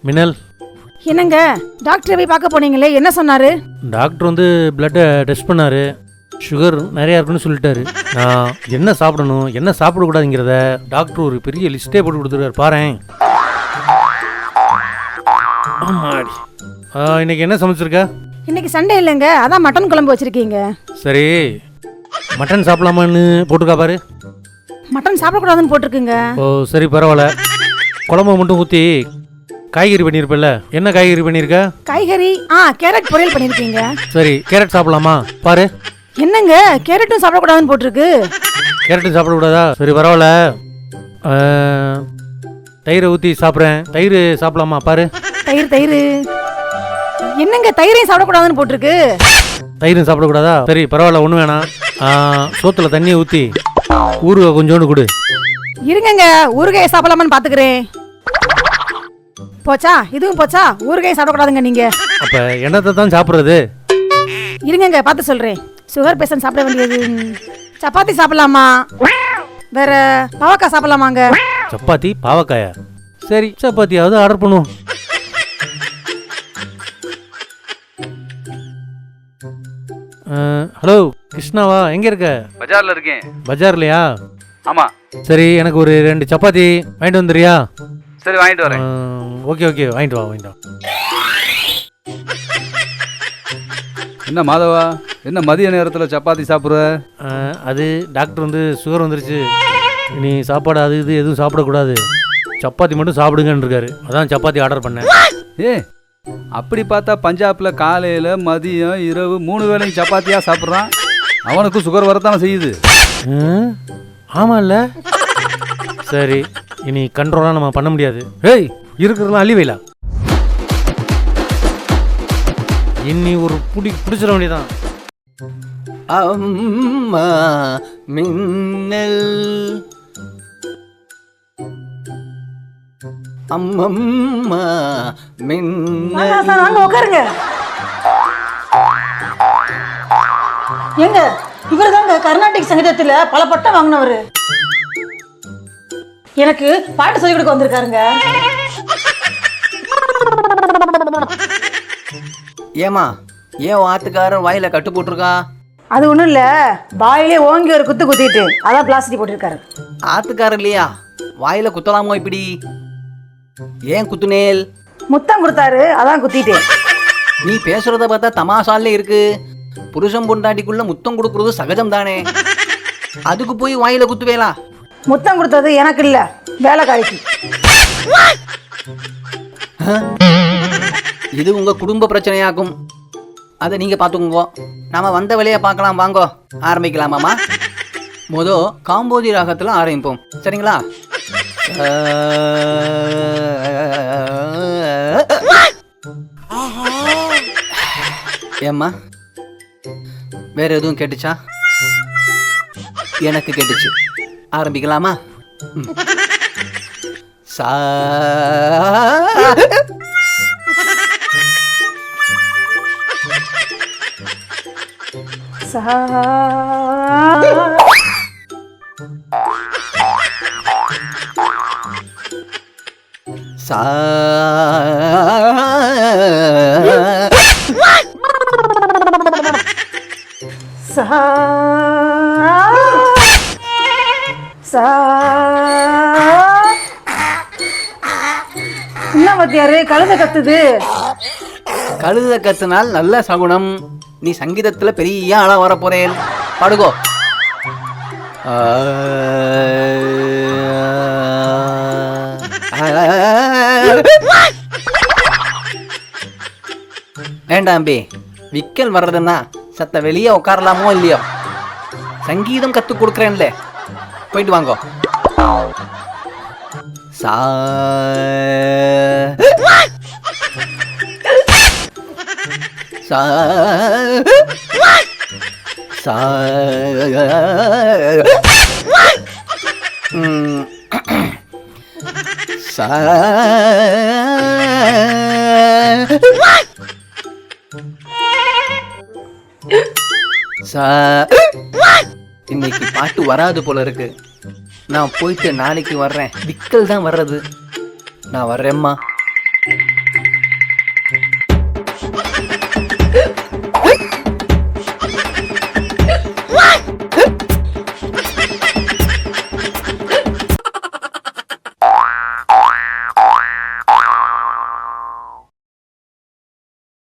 மின்னல் என்னங்க? டாக்டரை போய் பார்க்க போனீங்களே என்ன சொன்னாரு? டாக்டர் வந்து பிளட்டை டெஸ்ட் பண்ணாரு. சுகர் நிறையா இருக்குன்னு சொல்லிட்டாரு. நான் என்ன சாப்பிடணும் என்ன சாப்பிடக்கூடாதுங்கிறத டாக்டர் ஒரு பெரிய லிஸ்ட்டே போட்டு கொடுத்துருக்காரு. ஆமாடி. ஆ, இன்னைக்கு என்ன சமைச்சிருக்க? இன்னைக்கு சண்டே இல்லைங்க அதான் மட்டன் குழம்பு வச்சிருக்கீங்க. சரி. மட்டன் சாப்பிடலாமான்னு போட்டுக்கா பாரு. மட்டன் சாப்பிடக்கூடாதுன்னு போட்டிருக்குங்க. ஓ சரி பரவாயில்ல. குழம்பு மட்டும் ஊற்றி காய்கறி பண்ணியிருப்பல்ல என்ன காய்கறி பண்ணியிருக்க காய்கறி ஆ கேரட் பொரியல் பண்ணிருக்கீங்க. சரி கேரட் சாப்பிடலாமா? பாரு. என்னங்க கேரட்டும் சாப்பிடக்கூடாதுன்னு போட்டிருக்கு. கேரட்டு சாப்பிடக்கூடாதா? சரி பரவாயில்ல. தயிரை ஊற்றி சாப்பிட்றேன். தயிர் சாப்பிடலாமா? பாரு. தயிர் தயிர். என்னங்க தயிரையும் சாப்பிடக்கூடாதுன்னு போட்டிருக்கு. தயிரும் சாப்பிடக்கூடாதா? சரி பரவாயில்ல ஒன்றும் வேணாம். சோத்துல தண்ணியை ஊற்றி ஊறுகாய் கொஞ்சோண்டு கொடு. இருங்கங்க ஊறுகாயை சாப்பிடலாமான்னு பாத்துக்கிறேன். போச்சா? இதுவும் போச்சா? ஊறுகாயை சாப்பிடக்கூடாதுங்க நீங்க. அப்போ என்னத்தை தான் சாப்பிட்றது? இருங்கங்க பார்த்து சொல்றேன். சுகர் பேஷண்ட் சாப்பிட வேண்டியது. சப்பாத்தி சாப்பிடலாமா? வேற பாவக்காய் சாப்பிடலாமாங்க? சப்பாத்தி பாவக்காயா? சரி சப்பாத்தியாவது ஆர்டர் பண்ணுவோம். ஹலோ கிருஷ்ணாவா? எங்கே இருக்க? பஜார்ல இருக்கேன். பஜார்லையா? ஆமா. சரி எனக்கு ஒரு ரெண்டு சப்பாத்தி வாங்கிட்டு வந்துறியா சரி வாங்கிட்டு வரேன். ஓகே ஓகே வாங்கிட்டு வா வாங்கிட்டு வா. என்ன மாதவா? என்ன மதிய நேரத்துல சப்பாத்தி சாப்பிடுற? அது டாக்டர் வந்து சுகர் வந்துருச்சு. நீ சாப்பாடு அது இது எதுவும் சாப்பிடக்கூடாது. சப்பாத்தி மட்டும் சாப்பிடுங்கன்னு இருக்காரு அதான் சப்பாத்தி ஆர்டர் பண்ணேன். ஏ அப்படி பார்த்தா பஞ்சாப்ல காலையில மதியம் இரவு மூணு வேளையும் சப்பாத்தியா சாப்பிட்றான். அவனுக்கும் சுகர் வரத்தானே செய்யுது. ம், ஆமால்ல? சரி இனி கண்ட்ரோலாக நம்ம பண்ண முடியாது. ஏய் இருக்கிறதெல்லாம் அள்ளி இன்னி ஒரு புடி பிடிச்சிட வேண்டியதான் அம்மா மின்னல். அம்மம்மா மின்னல் வாங்க உட்காருங்க எங்க இவர் தாங்க கர்நாடிக் சங்கீதத்துல பல பட்டம் வாங்கினவர். எனக்கு பாட்டு சொல்லி கொடுக்க வந்திருக்காருங்க. ஏமா ஏன் உன் ஆத்துக்காரன் வாயில கட்டு போட்டிருக்கான் அது ஒண்ணும் இல்ல பாயிலே ஓங்கி ஒரு குத்து குத்திட்டு அதான் பிளாஸ்டிக் போட்டிருக்காரு. ஆத்துக்காரன் இல்லையா? வாயில குத்தலாமோ இப்படி? ஏன் குத்துனேல்? முத்தம் கொடுத்தாரு அதான் குத்திட்டேன். நீ பேசுறத பார்த்தா தமாசாலே இருக்கு. புருஷன் பொண்டாட்டிக்குள்ள முத்தம் கொடுக்கறது சகஜம் தானே அதுக்கு போய் வாயில குத்துவேலா? முத்தம் கொடுத்தது எனக்கு இல்ல வேலைக்காரிக்கு இது உங்க குடும்ப பிரச்சனையாக்கும். அதை நீங்க பாத்துக்கோங்க நாம வந்த வழியா பார்க்கலாம் வாங்கோ. ஆரம்பிக்கலாமாமா மொத காம்போதி ராகத்துல ஆரம்பிப்போம். சரிங்களா? ஏம்மா வேற எதுவும் கேட்டுச்சா எனக்கு கேட்டுச்சு ஆரம்பிக்கலாமா ம். சா சா சா சா சா என்ன மத்தியாரு கழுத கத்துது கழுத கத்துனால் நல்ல சகுனம் நீ சங்கீதத்துல பெரிய ஆளா வர போறேன் பாடுகோ ஆ. வேண்டாம் பே விக்கல் வர்றதுன்னா சத்த வெளியே உட்காரலாமோ இல்லையோ? சங்கீதம் கத்துக் கொடுக்குறேன்ல. போயிட்டு வாங்கோ. சா. சா. சா. சா சா இன்னைக்கு பாட்டு வராது போல இருக்கு. நான் போயிட்டு நாளைக்கு வர்றேன். விக்கல் தான் வர்றது. நான் வர்றேம்மா.